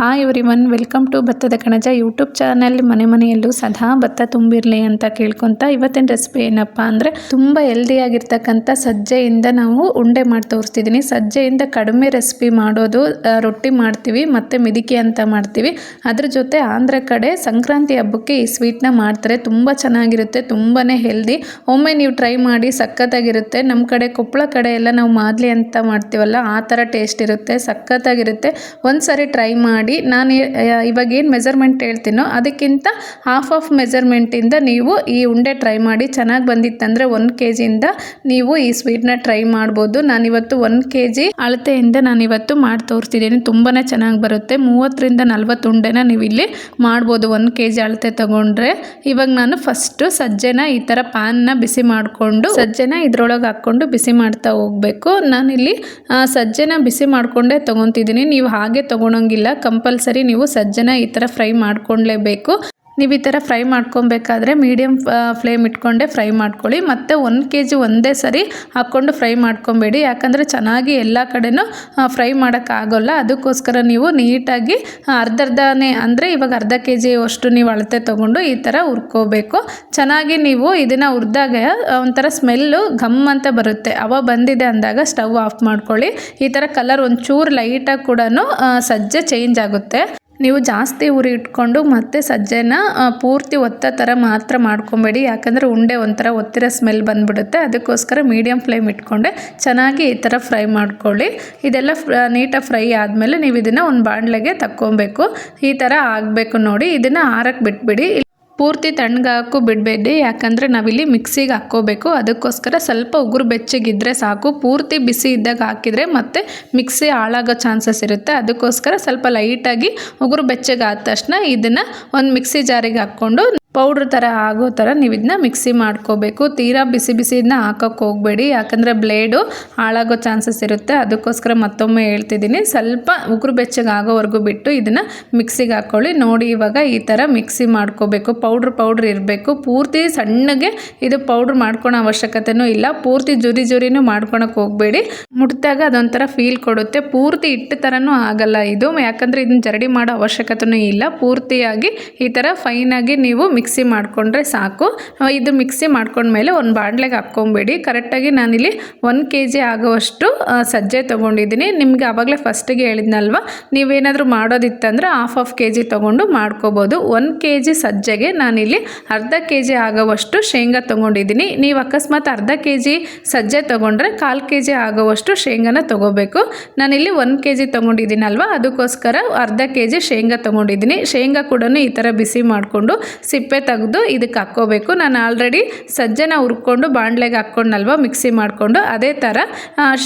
Hi everyone welcome to ಭತ್ತದ ಕಣಜ YouTube channel ಮನೆ ಮನೆಯಲ್ಲೂ ಸದಾ ಭತ್ತ ತುಂಬಿರಲಿ ಅಂತ ಕೇಳ್ಕೊತ ಇವತ್ತಿನ ರೆಸಿಪಿ ಏನಪ್ಪ ಅಂದರೆ ತುಂಬ ಹೆಲ್ದಿಯಾಗಿರ್ತಕ್ಕಂಥ ಸಜ್ಜೆಯಿಂದ ನಾವು ಉಂಡೆ ಮಾಡಿ ತೋರಿಸ್ತಿದ್ದೀನಿ ಸಜ್ಜೆಯಿಂದ ಕಡಿಮೆ ರೆಸಿಪಿ ಮಾಡೋದು ರೊಟ್ಟಿ ಮಾಡ್ತೀವಿ, ಮತ್ತು ಮಿದಿಕೆ ಅಂತ ಮಾಡ್ತೀವಿ. ಅದ್ರ ಜೊತೆ ಆಂಧ್ರ ಕಡೆ ಸಂಕ್ರಾಂತಿ ಹಬ್ಬಕ್ಕೆ ಈ ಸ್ವೀಟ್ನ ಮಾಡ್ತಾರೆ. ತುಂಬ ಚೆನ್ನಾಗಿರುತ್ತೆ ತುಂಬಾ ಹೆಲ್ದಿ ಒಮ್ಮೆ ನೀವು ಟ್ರೈ ಮಾಡಿ ಸಖತ್ತಾಗಿರುತ್ತೆ. ನಮ್ಮ ಕಡೆ ಕೊಪ್ಪಳ ಕಡೆ ಎಲ್ಲ ನಾವು ಮಾದಲಿ ಅಂತ ಮಾಡ್ತೀವಲ್ಲ, ಆ ಥರ ಟೇಸ್ಟ್ ಇರುತ್ತೆ, ಸಖತ್ತಾಗಿರುತ್ತೆ. ಒಂದು ಸರಿ ಟ್ರೈ ಮಾಡಿ ನಾನು ಇವಾಗ ಏನು ಮೆಜರ್ಮೆಂಟ್ ಹೇಳ್ತೀನೋ ಅದಕ್ಕಿಂತ ಹಾಫ್ ಆಫ್ ಮೆಜರ್ಮೆಂಟಿಂದ ನೀವು ಈ ಉಂಡೆ ಟ್ರೈ ಮಾಡಿ ಚೆನ್ನಾಗಿ ಬಂದಿತ್ತಂದರೆ ಒಂದು ಕೆ ಜಿಯಿಂದ ನೀವು ಈ ಸ್ವೀಟ್ನ ಟ್ರೈ ಮಾಡ್ಬೋದು. ನಾನಿವತ್ತು ಒಂದು ಕೆ ಜಿ ಅಳತೆಯಿಂದ ನಾನಿವತ್ತು ಮಾಡಿ ತೋರಿಸ್ತಿದ್ದೀನಿ ತುಂಬಾ ಚೆನ್ನಾಗಿ ಬರುತ್ತೆ. ಮೂವತ್ತರಿಂದ ನಲ್ವತ್ತು ಉಂಡೆನ ನೀವು ಇಲ್ಲಿ ಮಾಡ್ಬೋದು ಒಂದು ಕೆ ಜಿ ಅಳತೆ ತಗೊಂಡ್ರೆ. ಇವಾಗ ನಾನು ಫಸ್ಟು ಸಜ್ಜೆನ ಈ ಥರ ಪ್ಯಾನ್ನ ಬಿಸಿ ಮಾಡಿಕೊಂಡು, ಸಜ್ಜೆನ ಇದ್ರೊಳಗೆ ಹಾಕ್ಕೊಂಡು ಬಿಸಿ ಮಾಡ್ತಾ ಹೋಗಬೇಕು. ನಾನಿಲ್ಲಿ ಸಜ್ಜೆನ ಬಿಸಿ ಮಾಡಿಕೊಂಡೇ ತೊಗೊತಿದ್ದೀನಿ ನೀವು ಹಾಗೆ ತೊಗೊಳಂಗಿಲ್ಲ. ಕಂಪಲ್ಸರಿ ನೀವು ಸಜ್ಜನ ಈ ಥರ ಫ್ರೈ ಮಾಡ್ಕೊಳ್ಲೇಬೇಕು ನೀವು ಈ ಥರ ಫ್ರೈ ಮಾಡ್ಕೊಬೇಕಾದ್ರೆ ಮೀಡಿಯಮ್ ಫ್ಲೇಮ್ ಇಟ್ಕೊಂಡೆ ಫ್ರೈ ಮಾಡ್ಕೊಳ್ಳಿ. ಮತ್ತು ಒಂದು ಕೆ ಜಿ ಒಂದೇ ಸರಿ ಹಾಕ್ಕೊಂಡು ಫ್ರೈ ಮಾಡ್ಕೊಬೇಡಿ. ಯಾಕಂದರೆ ಚೆನ್ನಾಗಿ ಎಲ್ಲ ಕಡೆನೂ ಫ್ರೈ ಮಾಡೋಕ್ಕಾಗೋಲ್ಲ. ಅದಕ್ಕೋಸ್ಕರ ನೀವು ನೀಟಾಗಿ ಅರ್ಧರ್ಧನೇ ಅಂದರೆ ಇವಾಗ ಅರ್ಧ ಕೆ ಜಿ ಅಷ್ಟು ನೀವು ಅಳತೆ ತೊಗೊಂಡು ಈ ಥರ ಹುರ್ಕೋಬೇಕು. ಚೆನ್ನಾಗಿ ನೀವು ಇದನ್ನು ಹುರಿದಾಗ ಒಂಥರ ಸ್ಮೆಲ್ಲು ಘಮ್ ಅಂತ ಬರುತ್ತೆ. ಅವ ಬಂದಿದೆ ಅಂದಾಗ ಸ್ಟವ್ ಆಫ್ ಮಾಡ್ಕೊಳ್ಳಿ. ಈ ಥರ ಕಲರ್ ಒಂಚೂರು ಲೈಟಾಗಿ ಕೂಡ ಸಜ್ಜೆ ಚೇಂಜ್ ಆಗುತ್ತೆ. ನೀವು ಜಾಸ್ತಿ ಉರಿ ಇಟ್ಕೊಂಡು ಮತ್ತೆ ಸಜ್ಜೆನ ಪೂರ್ತಿ ಒತ್ತ ಥರ ಮಾತ್ರ ಮಾಡ್ಕೊಬೇಡಿ. ಯಾಕಂದರೆ ಉಂಡೆ ಒಂಥರ ಒತ್ತಿರೋ ಸ್ಮೆಲ್ ಬಂದ್ಬಿಡುತ್ತೆ. ಅದಕ್ಕೋಸ್ಕರ ಮೀಡಿಯಮ್ ಫ್ಲೇಮ್ ಇಟ್ಕೊಂಡೆ ಚೆನ್ನಾಗಿ ಈ ಥರ ಫ್ರೈ ಮಾಡ್ಕೊಳ್ಳಿ. ಇದೆಲ್ಲ ನೀಟಾಗಿ ಫ್ರೈ ಆದಮೇಲೆ ನೀವು ಇದನ್ನು ಒಂದು ಬಾಣಲೆಗೆ ತಕ್ಕೊಬೇಕು. ಈ ಥರ ಆಗಬೇಕು ನೋಡಿ. ಇದನ್ನು ಆರಕ್ಕೆ ಬಿಟ್ಬಿಡಿ. ಪೂರ್ತಿ ತಣ್ಣಗಾಕು ಬಿಡಬೇಡಿ, ಯಾಕಂದರೆ ನಾವಿಲ್ಲಿ ಮಿಕ್ಸಿಗೆ ಹಾಕ್ಕೋಬೇಕು. ಅದಕ್ಕೋಸ್ಕರ ಸ್ವಲ್ಪ ಉಗುರು ಬೆಚ್ಚಗಿದ್ದರೆ ಸಾಕು. ಪೂರ್ತಿ ಬಿಸಿ ಇದ್ದಾಗ ಹಾಕಿದರೆ ಮತ್ತೆ ಮಿಕ್ಸಿ ಹಾಳಾಗೋ ಚಾನ್ಸಸ್ ಇರುತ್ತೆ. ಅದಕ್ಕೋಸ್ಕರ ಸ್ವಲ್ಪ ಲೈಟಾಗಿ ಉಗುರು ಬೆಚ್ಚಗಾದ ತಕ್ಷಣ ಇದನ್ನು ಒಂದು ಮಿಕ್ಸಿ ಜಾರಿಗೆ ಹಾಕ್ಕೊಂಡು ಪೌಡ್ರ್ ಥರ ಆಗೋ ಥರ ನೀವು ಇದನ್ನ ಮಿಕ್ಸಿ ಮಾಡ್ಕೋಬೇಕು. ತೀರಾ ಬಿಸಿ ಬಿಸಿ ಇದನ್ನ ಹಾಕೋಕ್ಕೆ ಹೋಗಬೇಡಿ. ಯಾಕಂದರೆ ಬ್ಲೇಡು ಹಾಳಾಗೋ ಚಾನ್ಸಸ್ ಇರುತ್ತೆ. ಅದಕ್ಕೋಸ್ಕರ ಮತ್ತೊಮ್ಮೆ ಹೇಳ್ತಿದ್ದೀನಿ. ಸ್ವಲ್ಪ ಉಗುರು ಬೆಚ್ಚಗೆ ಆಗೋವರೆಗೂ ಬಿಟ್ಟು ಇದನ್ನು ಮಿಕ್ಸಿಗೆ ಹಾಕ್ಕೊಳ್ಳಿ ನೋಡಿ ಇವಾಗ ಈ ಥರ ಮಿಕ್ಸಿ ಮಾಡ್ಕೋಬೇಕು. ಪೌಡ್ರ್ ಪೌಡ್ರ್ ಇರಬೇಕು. ಪೂರ್ತಿ ಸಣ್ಣಗೆ ಇದು ಪೌಡ್ರ್ ಮಾಡ್ಕೊಳೋ ಅವಶ್ಯಕತೆನೂ ಇಲ್ಲ. ಪೂರ್ತಿ ಜುರಿ ಜುರಿನೂ ಮಾಡ್ಕೊಳಕ್ಕೆ ಹೋಗಬೇಡಿ. ಮುಟ್ದಾಗ ಅದೊಂಥರ ಫೀಲ್ ಕೊಡುತ್ತೆ. ಪೂರ್ತಿ ಹಿಟ್ಟು ಥರನೂ ಆಗಲ್ಲ ಇದು. ಯಾಕಂದರೆ ಇದನ್ನ ಜರಡಿ ಮಾಡೋ ಅವಶ್ಯಕತೆನೂ ಇಲ್ಲ. ಪೂರ್ತಿಯಾಗಿ ಈ ಥರ ಫೈನಾಗಿ ನೀವು ಮಿಕ್ಸಿ ಮಾಡಿಕೊಂಡ್ರೆ ಸಾಕು. ಇದು ಮಿಕ್ಸಿ ಮಾಡ್ಕೊಂಡ್ಮೇಲೆ ಒಂದು ಬಾಣಲೆಗೆ ಹಾಕ್ಕೊಂಬೇಡಿ. ಕರೆಕ್ಟಾಗಿ ನಾನಿಲ್ಲಿ ಒಂದು ಕೆ ಜಿ ಆಗೋವಷ್ಟು ಸಜ್ಜೆ ತೊಗೊಂಡಿದ್ದೀನಿ. ನಿಮಗೆ ಆವಾಗಲೇ ಫಸ್ಟಿಗೆ ಹೇಳಿದ್ನಲ್ವ? ನೀವೇನಾದರೂ ಮಾಡೋದಿತ್ತಂದ್ರೆ ಹಾಫ್ ಆಫ್ ಕೆ ಜಿ ತೊಗೊಂಡು ಮಾಡ್ಕೋಬೋದು. ಒಂದು ಕೆ ಜಿ ಸಜ್ಜೆಗೆ ನಾನಿಲ್ಲಿ ಅರ್ಧ ಕೆ ಜಿ ಆಗೋವಷ್ಟು ಶೇಂಗಾ ತೊಗೊಂಡಿದ್ದೀನಿ. ನೀವು ಅಕಸ್ಮಾತ್ ಅರ್ಧ ಕೆ ಜಿ ಸಜ್ಜೆ ತೊಗೊಂಡ್ರೆ ಕಾಲು ಕೆ ಜಿ ಆಗೋವಷ್ಟು ಶೇಂಗಾನ ತೊಗೋಬೇಕು. ನಾನಿಲ್ಲಿ ಒಂದು ಕೆ ಜಿ ತೊಗೊಂಡಿದ್ದೀನಲ್ವ? ಅದಕ್ಕೋಸ್ಕರ ಅರ್ಧ ಕೆ ಜಿ ಶೇಂಗಾ ತೊಗೊಂಡಿದ್ದೀನಿ. ಶೇಂಗಾ ಕೂಡ ಈ ಥರ ಬಿಸಿ ಮಾಡಿಕೊಂಡು ಸಿಪ್ಪೆ ತೆಗೆದು ಇದಕ್ಕೆ ಹಾಕ್ಕೋಬೇಕು. ನಾನು ಆಲ್ರೆಡಿ ಸಜ್ಜನ ಹುರ್ಕೊಂಡು ಬಾಣಲೆಗೆ ಹಾಕ್ಕೊಂಡಲ್ವ ಮಿಕ್ಸಿ ಮಾಡಿಕೊಂಡು, ಅದೇ ಥರ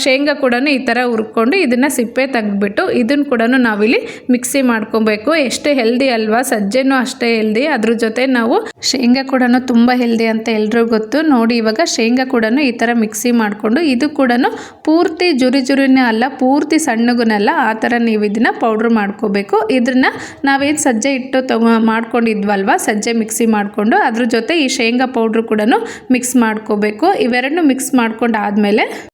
ಶೇಂಗಾ ಕೂಡ ಈ ಥರ ಹುರ್ಕೊಂಡು ಇದನ್ನು ಸಿಪ್ಪೆ ತೆಗೆದ್ಬಿಟ್ಟು ಇದನ್ನು ಕೂಡ ನಾವಿಲ್ಲಿ ಮಿಕ್ಸಿ ಮಾಡ್ಕೊಬೇಕು. ಎಷ್ಟು ಹೆಲ್ದಿ ಅಲ್ವಾ, ಸಜ್ಜೆನೂ ಅಷ್ಟೇ ಹೆಲ್ದಿ ಅದ್ರ ಜೊತೆ ನಾವು ಶೇಂಗಾ ಕೂಡ ತುಂಬ ಹೆಲ್ದಿ ಅಂತ ಎಲ್ರಿಗೂ ಗೊತ್ತು. ನೋಡಿ ಇವಾಗ ಶೇಂಗಾ ಕೂಡ ಈ ಥರ ಮಿಕ್ಸಿ ಮಾಡಿಕೊಂಡು, ಇದು ಕೂಡ ಪೂರ್ತಿ ಜುರಿ ಜುರಿನೇ ಅಲ್ಲ, ಪೂರ್ತಿ ಸಣ್ಣಗುನಲ್ಲ, ಆ ಥರ ನೀವು ಇದನ್ನು ಪೌಡ್ರ್ ಮಾಡ್ಕೋಬೇಕು. ಇದನ್ನು ನಾವೇನು ಸಜ್ಜೆ ಇಟ್ಟು ತಗೋ, ಮಾಡ್ಕೊಂಡಿದ್ವಲ್ವ, ಸಜ್ಜೆ ಮಿಕ್ಸಿ ಮಾಡಿಕೊಂಡು ಅದ್ರ ಜೊತೆ ಈ ಶೇಂಗಾ ಪೌಡ್ರು ಕೂಡ ಮಿಕ್ಸ್ ಮಾಡ್ಕೋಬೇಕು. ಇವೆರಡನ್ನೂ ಮಿಕ್ಸ್ ಮಾಡ್ಕೊಂಡು ಆದಮೇಲೆ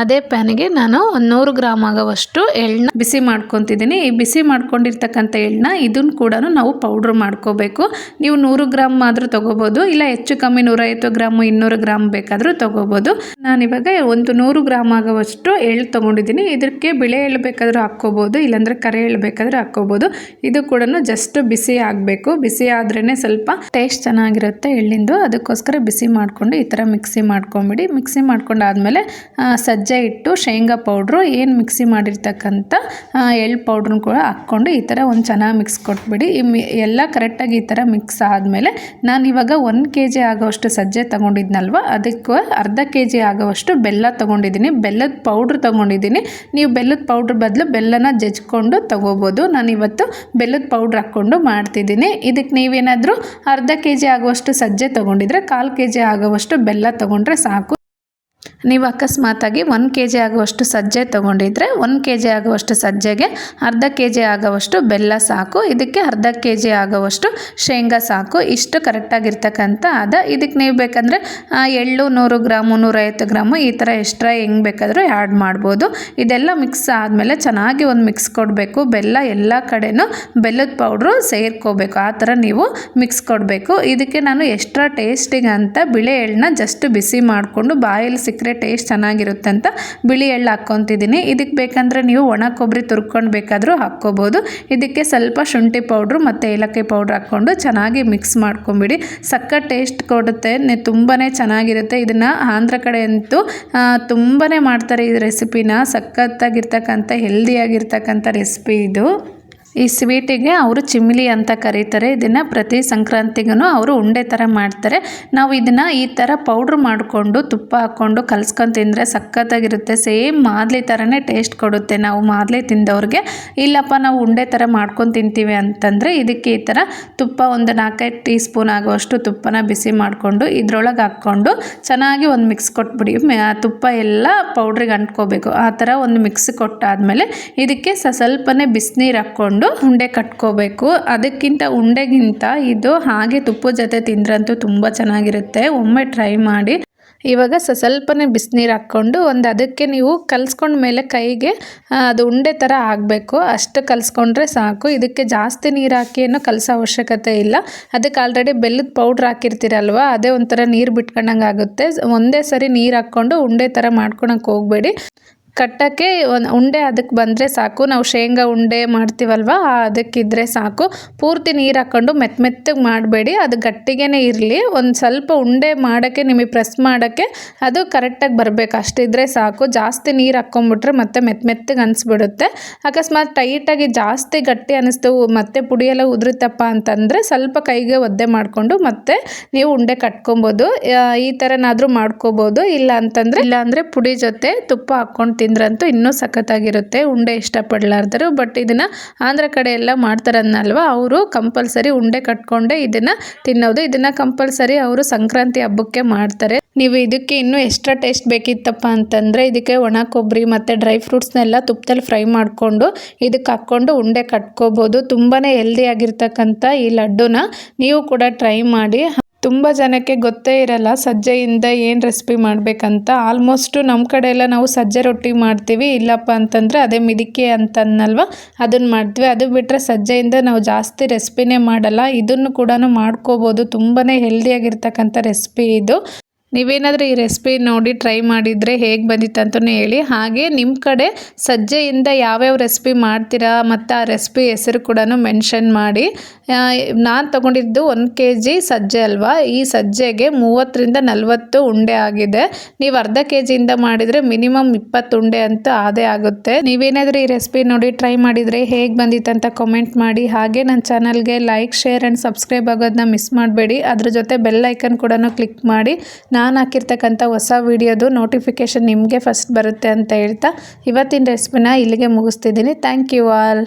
ಅದೇ ಪ್ಯಾನಿಗೆ ನಾನು ಒಂದು ನೂರು ಗ್ರಾಮ್ ಆಗೋವಷ್ಟು ಎಳ್ಳನ್ನ ಬಿಸಿ ಮಾಡ್ಕೊತಿದ್ದೀನಿ. ಈ ಬಿಸಿ ಮಾಡ್ಕೊಂಡಿರ್ತಕ್ಕಂಥ ಎಳ್ಳನ್ನ ಇದನ್ನು ಕೂಡ ನಾವು ಪೌಡ್ರ್ ಮಾಡ್ಕೋಬೇಕು. ನೀವು ನೂರು ಗ್ರಾಮ್ ಆದರೂ ತೊಗೋಬೋದು, ಇಲ್ಲ ಹೆಚ್ಚು ಕಮ್ಮಿ ನೂರೈವತ್ತು ಗ್ರಾಮು ಇನ್ನೂರು ಗ್ರಾಮ್ ಬೇಕಾದರೂ ತೊಗೋಬೋದು. ನಾನಿವಾಗ ಒಂದು ನೂರು ಗ್ರಾಮ್ ಆಗೋವಷ್ಟು ಎಳ್ಳು ತೊಗೊಂಡಿದ್ದೀನಿ. ಇದಕ್ಕೆ ಬಿಳೆ ಎಳ್ಳು ಬೇಕಾದರೂ ಹಾಕ್ಕೋಬೋದು, ಇಲ್ಲಾಂದರೆ ಕರೆ ಎಳ್ಳು ಬೇಕಾದರೂ ಹಾಕ್ಕೋಬೋದು. ಇದು ಕೂಡ ಜಸ್ಟ್ ಬಿಸಿ ಆಗಬೇಕು. ಬಿಸಿ ಆದ್ರೇ ಸ್ವಲ್ಪ ಟೇಸ್ಟ್ ಚೆನ್ನಾಗಿರುತ್ತೆ ಎಳ್ಳಿಂದು. ಅದಕ್ಕೋಸ್ಕರ ಬಿಸಿ ಮಾಡಿಕೊಂಡು ಈ ಥರ ಮಿಕ್ಸಿ ಮಾಡ್ಕೊಂಬಿಡಿ. ಮಿಕ್ಸಿ ಮಾಡ್ಕೊಂಡಾದ್ಮೇಲೆ ಸಜ್ಜೆ ಇಟ್ಟು ಶೇಂಗಾ ಪೌಡ್ರು, ಏನು ಮಿಕ್ಸಿ ಮಾಡಿರ್ತಕ್ಕಂಥ ಎಳ್ಳು ಪೌಡ್ರನ್ನ ಕೂಡ ಹಾಕ್ಕೊಂಡು ಈ ಥರ ಒಂದು ಚೆನ್ನಾಗಿ ಮಿಕ್ಸ್ ಕೊಟ್ಬಿಡಿ. ಎಲ್ಲ ಕರೆಕ್ಟಾಗಿ ಈ ಥರ ಮಿಕ್ಸ್ ಆದಮೇಲೆ ನಾನು ಇವಾಗ ಒಂದು ಕೆ ಜಿ ಆಗೋವಷ್ಟು ಸಜ್ಜೆ ತೊಗೊಂಡಿದ್ನಲ್ವ? ಅದಕ್ಕೆ ಅರ್ಧ ಕೆ ಜಿ ಆಗೋವಷ್ಟು ಬೆಲ್ಲ ತೊಗೊಂಡಿದ್ದೀನಿ. ಬೆಲ್ಲದ ಪೌಡ್ರ್ ತೊಗೊಂಡಿದ್ದೀನಿ. ನೀವು ಬೆಲ್ಲದ ಪೌಡ್ರ್ ಬದಲು ಬೆಲ್ಲನ ಜಜ್ಕೊಂಡು ತೊಗೋಬೋದು. ನಾನು ಇವತ್ತು ಬೆಲ್ಲದ ಪೌಡ್ರ್ ಹಾಕ್ಕೊಂಡು ಮಾಡ್ತಿದ್ದೀನಿ. ಇದಕ್ಕೆ ನೀವೇನಾದರೂ ಅರ್ಧ ಕೆ ಜಿ ಆಗುವಷ್ಟು ಸಜ್ಜೆ ತೊಗೊಂಡಿದ್ರೆ, ಕಾಲು ಕೆ ಜಿ ಆಗುವಷ್ಟು ಬೆಲ್ಲ ತೊಗೊಂಡ್ರೆ ಸಾಕು. ನೀವು ಅಕಸ್ಮಾತಾಗಿ ಒಂದು ಕೆ ಜಿ ಆಗುವಷ್ಟು ಸಜ್ಜೆ ತೊಗೊಂಡಿದ್ರೆ ಒಂದು ಕೆ ಜಿ ಆಗುವಷ್ಟು ಸಜ್ಜೆಗೆ ಅರ್ಧ ಕೆ ಜಿ ಆಗುವಷ್ಟು ಬೆಲ್ಲ ಸಾಕು. ಇದಕ್ಕೆ ಅರ್ಧ ಕೆ ಜಿ ಆಗುವಷ್ಟು ಶೇಂಗಾ ಸಾಕು. ಇಷ್ಟು ಕರೆಕ್ಟಾಗಿರ್ತಕ್ಕಂಥ ಅದ ಇದಕ್ಕೆ ನೀವು ಬೇಕಂದರೆ ಎಳ್ಳು ನೂರು ಗ್ರಾಮು, ನೂರೈವತ್ತು ಗ್ರಾಮು ಈ ಥರ ಎಕ್ಸ್ಟ್ರಾ ಹೆಂಗೆ ಬೇಕಾದರೂ ಆ್ಯಡ್ ಮಾಡ್ಬೋದು. ಇದೆಲ್ಲ ಮಿಕ್ಸ್ ಆದಮೇಲೆ ಚೆನ್ನಾಗಿ ಒಂದು ಮಿಕ್ಸ್ ಕೊಡಬೇಕು. ಬೆಲ್ಲ ಎಲ್ಲ ಕಡೆನೂ ಬೆಲ್ಲದ ಪೌಡ್ರು ಸೇರ್ಕೋಬೇಕು. ಆ ಥರ ನೀವು ಮಿಕ್ಸ್ ಕೊಡಬೇಕು. ಇದಕ್ಕೆ ನಾನು ಎಕ್ಸ್ಟ್ರಾ ಟೇಸ್ಟಿಗೆ ಅಂತ ಬಿಳೆ ಎಳ್ಳನ್ನ ಜಸ್ಟ್ ಬಿಸಿ ಮಾಡಿಕೊಂಡು ಬಾಯಲ್ಲಿ ಸಿಕ್ಕರೆ ಟೇಸ್ಟ್ ಚೆನ್ನಾಗಿರುತ್ತೆ ಅಂತ ಬಿಳಿ ಎಳ್ಳು ಹಾಕ್ಕೊತಿದ್ದೀನಿ. ಇದಕ್ಕೆ ಬೇಕಂದರೆ ನೀವು ಒಣ ಕೊಬ್ಬರಿ ತುರ್ಕೊಂಡು ಬೇಕಾದರೂ ಹಾಕ್ಕೋಬೋದು. ಇದಕ್ಕೆ ಸ್ವಲ್ಪ ಶುಂಠಿ ಪೌಡ್ರು ಮತ್ತು ಏಲಕ್ಕಿ ಪೌಡ್ರ್ ಹಾಕ್ಕೊಂಡು ಚೆನ್ನಾಗಿ ಮಿಕ್ಸ್ ಮಾಡ್ಕೊಂಬಿಡಿ. ಸಕ್ಕ ಟೇಸ್ಟ್ ಕೊಡುತ್ತೆ. ತುಂಬಾ ಚೆನ್ನಾಗಿರುತ್ತೆ. ಇದನ್ನು ಆಂಧ್ರ ಕಡೆ ಅಂತೂ ತುಂಬಾ ಮಾಡ್ತಾರೆ ಈ ರೆಸಿಪಿನ ಸಖತ್ತಾಗಿರ್ತಕ್ಕಂಥ ಹೆಲ್ದಿಯಾಗಿರ್ತಕ್ಕಂಥ ರೆಸಿಪಿ ಇದು. ಈ ಸ್ವೀಟಿಗೆ ಅವರು ಚಿಮ್ಲಿ ಅಂತ ಕರೀತಾರೆ. ಇದನ್ನು ಪ್ರತಿ ಸಂಕ್ರಾಂತಿಗೂ ಅವರು ಉಂಡೆ ಥರ ಮಾಡ್ತಾರೆ. ನಾವು ಇದನ್ನು ಈ ಥರ ಪೌಡ್ರ್ ಮಾಡಿಕೊಂಡು, ತುಪ್ಪ ಹಾಕ್ಕೊಂಡು ಕಲ್ಸ್ಕೊಂಡು ತಿಂದರೆ ಸಖತ್ತಾಗಿರುತ್ತೆ. ಸೇಮ್ ಮಾದಲಿ ಥರನೇ ಟೇಸ್ಟ್ ಕೊಡುತ್ತೆ ನಾವು ಮಾದಲಿ ತಿಂದವ್ರಿಗೆ. ಇಲ್ಲಪ್ಪ, ನಾವು ಉಂಡೆ ಥರ ಮಾಡ್ಕೊಂಡು ತಿಂತೀವಿ ಅಂತಂದರೆ ಇದಕ್ಕೆ ಈ ಥರ ತುಪ್ಪ ಒಂದು ನಾಲ್ಕೈದು ಟೀ ಸ್ಪೂನ್ ಆಗುವಷ್ಟು ತುಪ್ಪನ ಬಿಸಿ ಮಾಡಿಕೊಂಡು, ಇದ್ರೊಳಗೆ ಹಾಕ್ಕೊಂಡು ಚೆನ್ನಾಗಿ ಒಂದು ಮಿಕ್ಸ್ ಕೊಟ್ಬಿಡಿ. ತುಪ್ಪ ಎಲ್ಲ ಪೌಡ್ರಿಗೆ ಅಂಟ್ಕೋಬೇಕು. ಆ ಥರ ಒಂದು ಮಿಕ್ಸ್ ಕೊಟ್ಟಾದಮೇಲೆ ಇದಕ್ಕೆ ಸ, ಸ್ವಲ್ಪನೇ ಬಿಸಿನೀರು ಹಾಕ್ಕೊಂಡು ಉಂಡೆ ಕಟ್ಕೋಬೇಕು. ಅದಕ್ಕಿಂತ ಉಂಡೆಗಿಂತ ಇದು ಹಾಗೆ ತುಪ್ಪದ ಜೊತೆ ತಿಂದ್ರಂತೂ ತುಂಬ ಚೆನ್ನಾಗಿರುತ್ತೆ. ಒಮ್ಮೆ ಟ್ರೈ ಮಾಡಿ. ಇವಾಗ ಸ ಸ್ವಲ್ಪನೇ ಬಿಸಿನೀರು ಹಾಕ್ಕೊಂಡು ಒಂದು ಅದಕ್ಕೆ ನೀವು ಕಲ್ಸ್ಕೊಂಡ ಮೇಲೆ ಕೈಗೆ ಅದು ಉಂಡೆ ಥರ ಆಗಬೇಕು. ಅಷ್ಟು ಕಲ್ಸ್ಕೊಂಡ್ರೆ ಸಾಕು. ಇದಕ್ಕೆ ಜಾಸ್ತಿ ನೀರು ಹಾಕಿ ಏನೋ ಕಲಸೋ ಅವಶ್ಯಕತೆ ಇಲ್ಲ. ಅದಕ್ಕೆ ಆಲ್ರೆಡಿ ಬೆಲ್ಲದ ಪೌಡ್ರ್ ಹಾಕಿರ್ತೀರಲ್ವ, ಅದೇ ಒಂಥರ ನೀರು ಬಿಟ್ಕೊಂಡಂಗೆ ಆಗುತ್ತೆ ಒಂದೇ ಸರಿ ನೀರು ಹಾಕ್ಕೊಂಡು ಉಂಡೆ ಥರ ಮಾಡ್ಕೊಳಕ್ಕೆ ಹೋಗಬೇಡಿ. ಕಟ್ಟಕ್ಕೆ ಒಂದು ಉಂಡೆ ಅದಕ್ಕೆ ಬಂದರೆ ಸಾಕು. ನಾವು ಶೇಂಗಾ ಉಂಡೆ ಮಾಡ್ತೀವಲ್ವ ಅದಕ್ಕಿದ್ರೆ ಸಾಕು. ಪೂರ್ತಿ ನೀರು ಹಾಕ್ಕೊಂಡು ಮೆತ್ತ ಮೆತ್ತಗೆ ಮಾಡಬೇಡಿ. ಅದು ಗಟ್ಟಿಗೆನೇ ಇರಲಿ. ಒಂದು ಸ್ವಲ್ಪ ಉಂಡೆ ಮಾಡೋಕ್ಕೆ, ನಿಮಗೆ ಪ್ರೆಸ್ ಮಾಡೋಕ್ಕೆ ಅದು ಕರೆಕ್ಟಾಗಿ ಬರಬೇಕು. ಅಷ್ಟಿದ್ರೆ ಸಾಕು. ಜಾಸ್ತಿ ನೀರು ಹಾಕ್ಕೊಂಬಿಟ್ರೆ ಮತ್ತೆ ಮೆತ್ತ ಮೆತ್ತಗೆ ಅನಿಸ್ಬಿಡುತ್ತೆ. ಅಕಸ್ಮಾತ್ ಟೈಟಾಗಿ ಜಾಸ್ತಿ ಗಟ್ಟಿ ಅನ್ನಿಸ್ತು ಮತ್ತೆ ಪುಡಿಯೆಲ್ಲ ಉದುರುತ್ತಪ್ಪ ಅಂತಂದರೆ ಸ್ವಲ್ಪ ಕೈಗೆ ಒದ್ದೆ ಮಾಡಿಕೊಂಡು ಮತ್ತೆ ನೀವು ಉಂಡೆ ಕಟ್ಕೊಬೋದು. ಈ ಥರನಾದರೂ ಮಾಡ್ಕೋಬೋದು. ಇಲ್ಲ ಅಂತಂದರೆ, ಇಲ್ಲ ಅಂದರೆ ಪುಡಿ ಜೊತೆ ತುಪ್ಪ ಹಾಕ್ಕೊಂಡು ತಿಂದ್ರಂತೂ ಇನ್ನೂ ಸಖತ್ತಾಗಿರುತ್ತೆ, ಉಂಡೆ ಇಷ್ಟಪಡಲಾರ್ದರು. ಬಟ್ ಇದನ್ನು ಆಂಧ್ರ ಕಡೆ ಎಲ್ಲ ಮಾಡ್ತಾರನ್ನಲ್ವ, ಅವರು ಕಂಪಲ್ಸರಿ ಉಂಡೆ ಕಟ್ಕೊಂಡೆ ಇದನ್ನು ತಿನ್ನೋದು. ಇದನ್ನು ಕಂಪಲ್ಸರಿ ಅವರು ಸಂಕ್ರಾಂತಿ ಹಬ್ಬಕ್ಕೆ ಮಾಡ್ತಾರೆ. ನೀವು ಇದಕ್ಕೆ ಇನ್ನೂ ಎಕ್ಸ್ಟ್ರಾ ಟೇಸ್ಟ್ ಬೇಕಿತ್ತಪ್ಪ ಅಂತಂದರೆ, ಇದಕ್ಕೆ ಒಣ ಕೊಬ್ಬರಿ ಮತ್ತು ಡ್ರೈ ಫ್ರೂಟ್ಸ್ನೆಲ್ಲ ತುಪ್ಪದಲ್ಲಿ ಫ್ರೈ ಮಾಡಿಕೊಂಡು ಇದಕ್ಕೆ ಹಾಕ್ಕೊಂಡು ಉಂಡೆ ಕಟ್ಕೋಬೋದು. ತುಂಬಾ ಹೆಲ್ದಿಯಾಗಿರ್ತಕ್ಕಂಥ ಈ ಲಡ್ಡುನ ನೀವು ಕೂಡ ಟ್ರೈ ಮಾಡಿ. ತುಂಬ ಜನಕ್ಕೆ ಗೊತ್ತೇ ಇರಲ್ಲ, ಸಜ್ಜೆಯಿಂದ ಏನು ರೆಸಿಪಿ ಮಾಡಬೇಕಂತ. ಆಲ್ಮೋಸ್ಟು ನಮ್ಮ ಕಡೆ ಎಲ್ಲ ನಾವು ಸಜ್ಜೆ ರೊಟ್ಟಿ ಮಾಡ್ತೀವಿ. ಇಲ್ಲಪ್ಪ ಅಂತಂದರೆ ಅದೇ ಮಿದಿಕೆ ಅಂತನ್ನಲ್ವ? ಅದನ್ನು ಮಾಡ್ತೀವಿ. ಅದು ಬಿಟ್ಟರೆ ಸಜ್ಜೆಯಿಂದ ನಾವು ಜಾಸ್ತಿ ರೆಸಿಪಿನೇ ಮಾಡಲ್ಲ. ಇದನ್ನು ಕೂಡ ಮಾಡ್ಕೋಬೋದು. ತುಂಬಾ ಹೆಲ್ದಿಯಾಗಿರ್ತಕ್ಕಂಥ ರೆಸಿಪಿ ಇದು. ನೀವೇನಾದರೂ ಈ ರೆಸಿಪಿ ನೋಡಿ ಟ್ರೈ ಮಾಡಿದರೆ ಹೇಗೆ ಬಂದಿತ್ತು ಅಂತಲೇ ಹೇಳಿ. ಹಾಗೆ ನಿಮ್ಮ ಕಡೆ ಸಜ್ಜೆಯಿಂದ ಯಾವ್ಯಾವ ರೆಸಿಪಿ ಮಾಡ್ತೀರಾ ಮತ್ತು ಆ ರೆಸಿಪಿ ಹೆಸರು ಕೂಡ ಮೆನ್ಷನ್ ಮಾಡಿ. ನಾನು ತೊಗೊಂಡಿದ್ದು ಒಂದು ಕೆ ಜಿ ಸಜ್ಜೆ ಅಲ್ವಾ? ಈ ಸಜ್ಜೆಗೆ ಮೂವತ್ತರಿಂದ ನಲವತ್ತು ಉಂಡೆ ಆಗಿದೆ. ನೀವು ಅರ್ಧ ಕೆ ಜಿಯಿಂದ ಮಾಡಿದರೆ ಮಿನಿಮಮ್ ಇಪ್ಪತ್ತು ಉಂಡೆ ಅಂತ ಅದೇ ಆಗುತ್ತೆ. ನೀವೇನಾದರೂ ಈ ರೆಸಿಪಿ ನೋಡಿ ಟ್ರೈ ಮಾಡಿದರೆ ಹೇಗೆ ಬಂದಿತ್ತು ಅಂತ ಕಮೆಂಟ್ ಮಾಡಿ. ಹಾಗೆ ನನ್ನ ಚಾನಲ್ಗೆ ಲೈಕ್ ಶೇರ್ ಆ್ಯಂಡ್ ಸಬ್ಸ್ಕ್ರೈಬ್ ಆಗೋದನ್ನ ಮಿಸ್ ಮಾಡಬೇಡಿ. ಅದ್ರ ಜೊತೆ ಬೆಲ್ ಐಕನ್ ಕೂಡ ಕ್ಲಿಕ್ ಮಾಡಿ. ನಾನು ಹಾಕಿರ್ತಕ್ಕಂಥ ಹೊಸ ವಿಡಿಯೋದು ನೋಟಿಫಿಕೇಷನ್ ನಿಮಗೆ ಫಸ್ಟ್ ಬರುತ್ತೆ ಅಂತ ಹೇಳ್ತಾ ಇವತ್ತಿನ ರೆಸಿಪಿನ ಇಲ್ಲಿಗೆ ಮುಗಿಸ್ತಿದ್ದೀನಿ. Thank you all